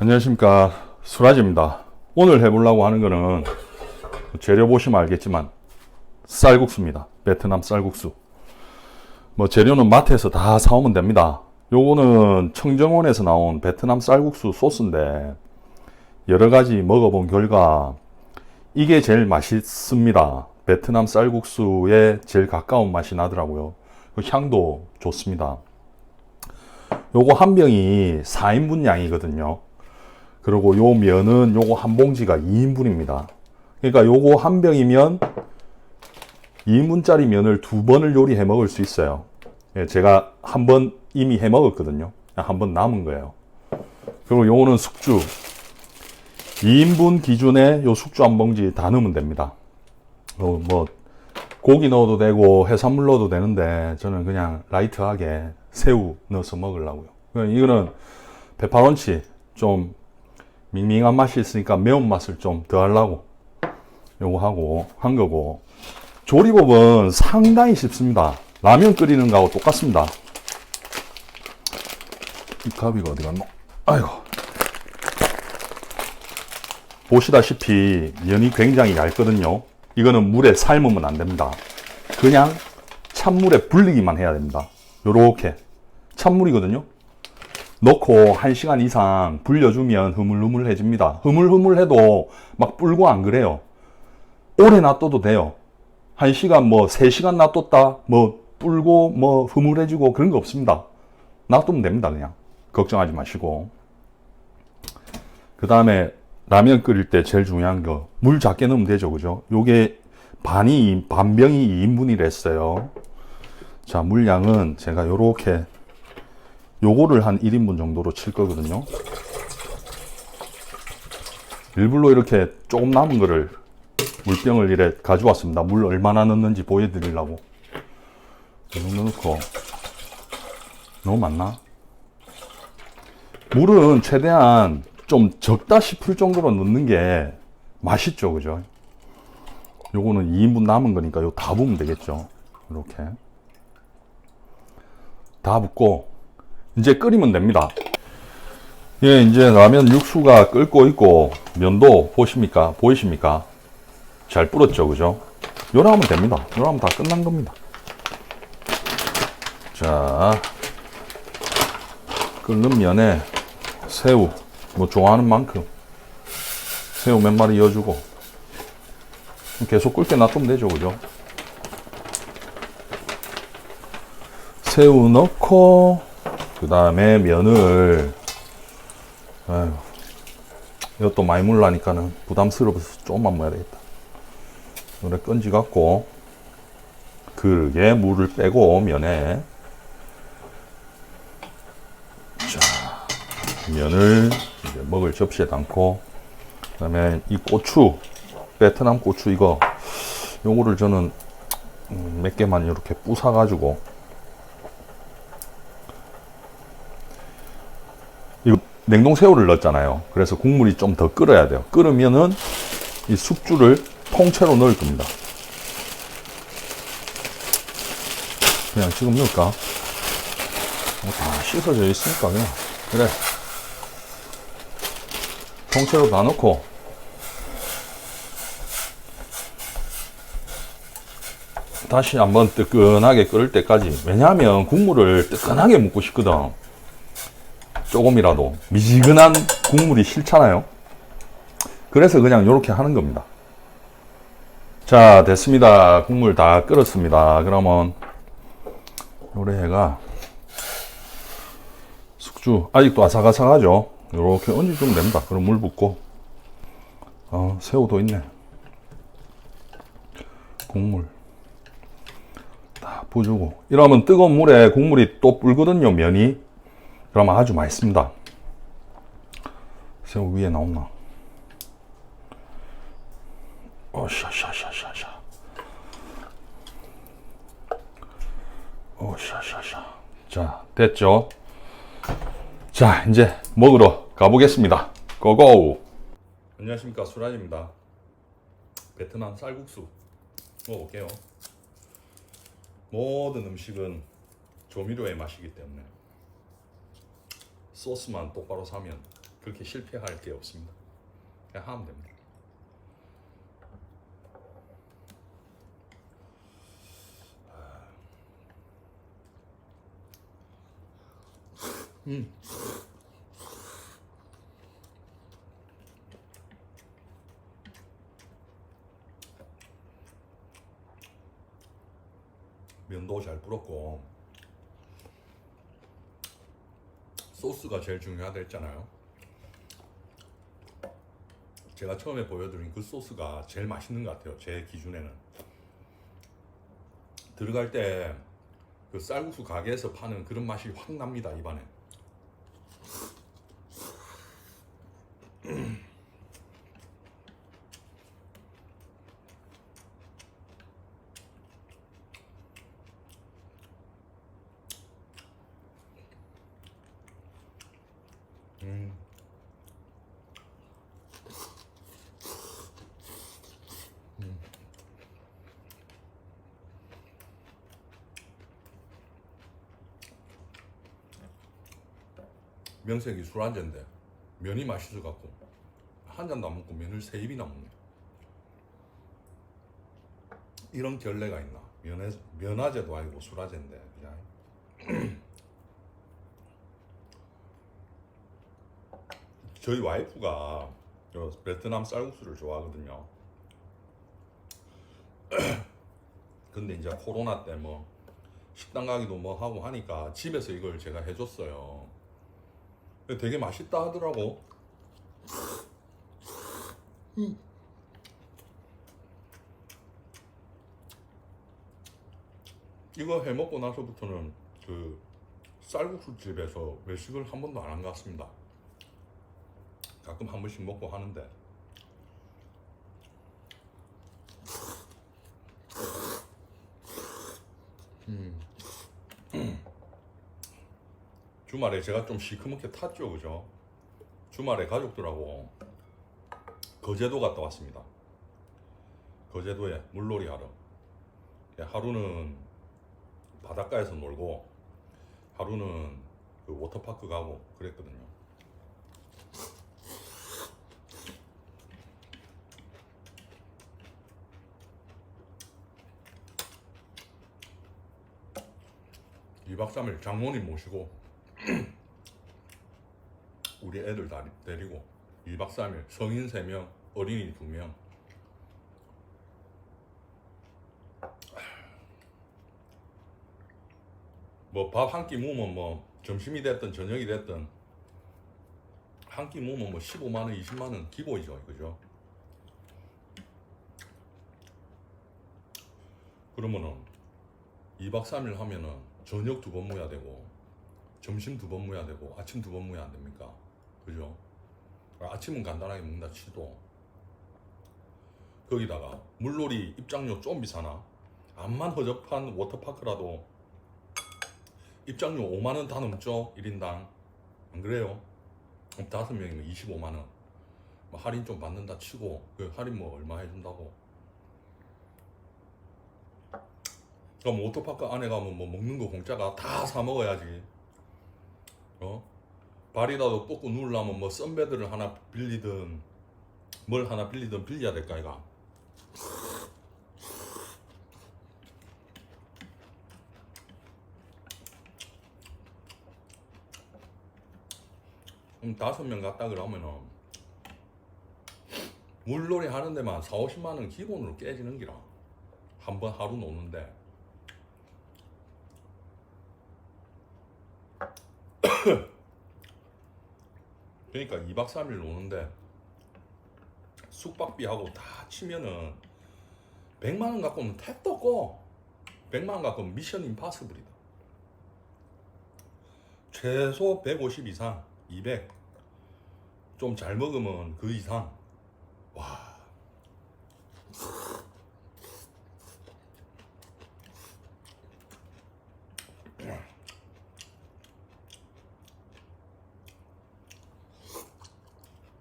안녕하십니까. 수라지입니다. 오늘 해보려고 하는 거는 재료 보시면 알겠지만 쌀국수입니다. 베트남 쌀국수. 뭐 재료는 마트에서 다 사오면 됩니다. 요거는 청정원에서 나온 베트남 쌀국수 소스인데 여러 가지 먹어본 결과 이게 제일 맛있습니다. 베트남 쌀국수에 제일 가까운 맛이 나더라고요. 그 향도 좋습니다. 요거 한 병이 4인분 양이거든요 그리고 요 면은 요거 한 봉지가 2인분입니다. 그러니까 요거 한 병이면 2인분짜리 면을 두 번을 요리해 먹을 수 있어요. 예, 제가 한 번 이미 해 먹었거든요. 한 번 남은 거예요. 그리고 요거는 숙주. 2인분 기준에 요 숙주 한 봉지 다 넣으면 됩니다. 어, 뭐 고기 넣어도 되고 해산물 넣어도 되는데 저는 그냥 라이트하게 새우 넣어서 먹으려고요. 이거는 페퍼런치 좀 밍밍한 맛이 있으니까 매운맛을 좀 더하려고 요거 하고 한 거고. 조리법은 상당히 쉽습니다. 라면 끓이는 거하고 똑같습니다. 이 가비가 어디 갔노? 아이고. 보시다시피 면이 굉장히 얇거든요. 이거는 물에 삶으면 안 됩니다. 그냥 찬물에 불리기만 해야 됩니다. 요렇게. 찬물이거든요 넣고 1시간 이상 불려주면 흐물흐물해집니다. 흐물흐물해도 막 불고 안 그래요. 오래 놔둬도 돼요. 1시간 뭐 3시간 놔뒀다 뭐 불고 뭐 흐물해지고 그런 거 없습니다. 놔두면 됩니다. 그냥. 걱정하지 마시고. 그 다음에 라면 끓일 때 제일 중요한 거 물 작게 넣으면 되죠. 그죠? 요게 반이 반병이 2인분이랬어요. 자, 물량은 제가 요렇게 요거를 한 1인분 정도로 칠 거거든요. 일부러 이렇게 조금 남은 거를 물병을 이래 가져왔습니다. 물 얼마나 넣는지 보여드리려고. 이 정도 넣고. 너무 많나? 물은 최대한 좀 적다 싶을 정도로 넣는 게 맛있죠. 그죠? 요거는 2인분 남은 거니까 요 다 부으면 되겠죠. 이렇게. 다 붓고 이제 끓이면 됩니다. 예, 이제 라면 육수가 끓고 있고 면도 보십니까? 보이십니까? 잘 불었죠, 그죠? 요라 하면 됩니다. 요라 하면 다 끝난 겁니다. 자, 끓는 면에 새우, 뭐 좋아하는 만큼 새우 몇 마리 이어주고 계속 끓게 놔두면 되죠, 그죠? 새우 넣고 그 다음에 면을. 아유 이것도 많이 물라니까는 부담스러워서 조금만 모아야 되겠다. 노래 끈지 갖고 그게 물을 빼고 면에. 자 면을 이제 먹을 접시에 담고 그 다음에 이 고추 베트남 고추 이거. 요거를 저는 음, 몇 개만 이렇게 부숴 가지고 이거 냉동 새우를 넣었잖아요. 그래서 국물이 좀 더 끓어야 돼요. 끓으면은 이 숙주를 통째로 넣을 겁니다. 그냥 지금 넣을까? 뭐다 씻어져 있으니까 그냥 그래. 통째로 다 넣고 다시 한번 뜨끈하게 끓을 때까지 왜냐하면 국물을 뜨끈하게 먹고 싶거든. 조금이라도 미지근한 국물이 싫잖아요. 그래서 그냥 이렇게 하는 겁니다. 자, 됐습니다. 국물 다 끓었습니다. 그러면 요래가 숙주 아직도 아삭아삭하죠. 이렇게 얹어주면 됩니다. 그럼 물 붓고 어, 새우도 있네. 국물 다 부어주고 이러면 뜨거운 물에 국물이 또 불거든요. 면이 그러면 아주 맛있습니다. 새우 위에 나오나? 오샤샤샤샤샤. 오샤샤샤. 자, 됐죠? 자, 이제 먹으러 가보겠습니다. 고고! 안녕하십니까, 수란입니다. 베트남 쌀국수 먹어볼게요. 모든 음식은 조미료의 맛이기 때문에 소스만 똑바로 사면 그렇게 실패할 게 없습니다. 그냥 하면 됩니다. 음. 면도 잘 불었고 소스가 제일 중요하다 했잖아요. 제가 처음에 보여드린 그 소스가 제일 맛있는 것 같아요. 제 기준에는 들어갈 때 그 쌀국수 가게에서 파는 그런 맛이 확 납니다 입안에. 음. 음. 명색이 술 한 잔인데 면이 맛있어 갖고 한 잔도 안 먹고 면을 세 입이나 먹네. 이런 결례가 있나? 면에 면화제도 아니고 술화제인데 그냥. 저희 와이프가 저 베트남 쌀국수를 좋아하거든요. 근데 이제 코로나 때 뭐 식당 가기도 뭐 하고 하니까 집에서 이걸 제가 해줬어요. 되게 맛있다 하더라고. 이거 해 먹고 나서부터는 그 쌀국수 집에서 외식을 한 번도 안 한 것 같습니다. 가끔 한 번씩 먹고 하는데. 음. 주말에 제가 좀 시커멓게 탔죠 그죠? 주말에 가족들하고 거제도 갔다 왔습니다. 거제도에 물놀이 하러. 예, 하루는 바닷가에서 놀고 하루는 그 워터파크 가고 그랬거든요 이박삼일 장모님 모시고 우리 애들 다 데리고 2박 3일 성인 3명 어린이 2명. 뭐 밥 한끼 무면 뭐 점심이 됐든 저녁이 됐든 한끼 무면 뭐 15만원 20만원 기본이죠 그죠? 그러면은 2박 3일 하면은 저녁 두 번 모여야 되고 점심 두 번 모여야 되고 아침 두 번 모여야 안 됩니까? 그죠? 아침은 간단하게 먹는다 치도 거기다가 물놀이 입장료 좀 비싸나? 암만 허접한 워터파크라도 입장료 5만원 다 넘죠? 1인당 안 그래요? 다섯 명이면 25만원 뭐 할인 좀 받는다 치고 그 할인 뭐 얼마 해준다고 그럼 워터파크 안에 가면 뭐 먹는 거 공짜가 다 사 먹어야지. 어? 발이라도 뻗고 누우려면 뭐 썬베드를 하나 빌리든 뭘 하나 빌리든 빌려야 될까 이가. 그럼 다섯 명 갔다 그러면은 물놀이 하는 데만 4, 50만 원 기본으로 깨지는 기라. 한 번 하루 노는데 그러니까 2박 3일 노는데 숙박비하고 다 치면은 100만 원 갖고는 택도 없고 100만 원 갖고는 미션 임파서블이다. 최소 150 이상, 200. 좀 잘 먹으면 그 이상. 와.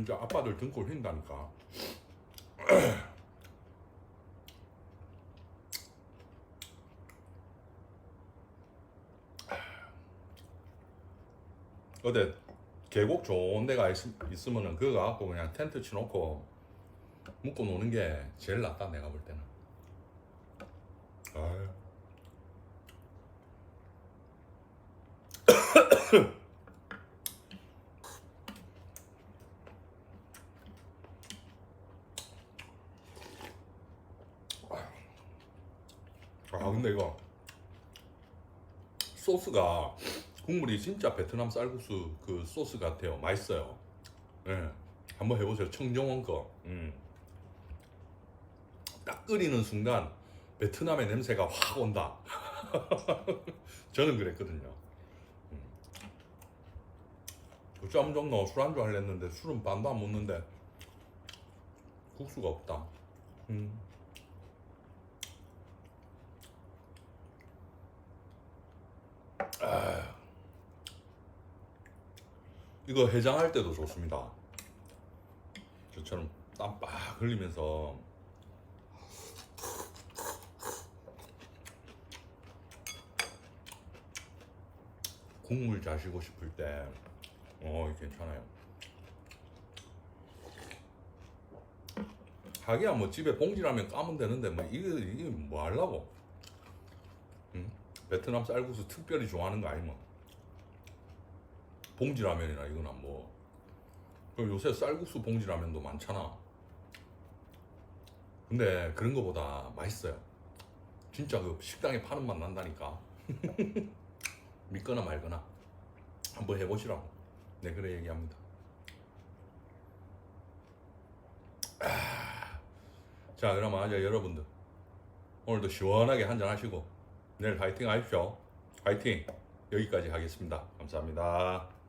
진짜 아빠들 등골 휜다니까. 어제 계곡 좋은 데가 있, 있으면은 그거 갖고 그냥 텐트 치놓고 묵고 노는 게 제일 낫다 내가 볼 때는. 아유. 아 근데 이거 소스가 국물이 진짜 베트남 쌀국수 그 소스 같아요. 맛있어요. 예. 한번 해보세요. 청정원 거. 음. 딱 끓이는 순간 베트남의 냄새가 확 온다. 저는 그랬거든요. 음. 짬 정도 술안주 하려 했는데 술은 반도 안 먹는데 국수가 없다. 음. 이거 해장할 때도 좋습니다. 저처럼 땀 빡 흘리면서 국물 자시고 싶을 때, 어, 괜찮아요. 하기야 뭐 집에 봉지라면 까면 되는데 뭐 이게 이게 뭐 하려고? 응? 베트남 쌀국수 특별히 좋아하는 거 아니면 봉지라면이나 이거나 뭐 그리고 요새 쌀국수 봉지라면도 많잖아. 근데 그런 거보다 맛있어요. 진짜 그 식당에 파는 맛 난다니까. 믿거나 말거나 한번 해보시라고. 네 그래 얘기합니다. 아, 자 그럼 이제 여러분들 오늘도 시원하게 한잔 하시고 내일 화이팅 하십시오. 화이팅. 여기까지 하겠습니다. 감사합니다.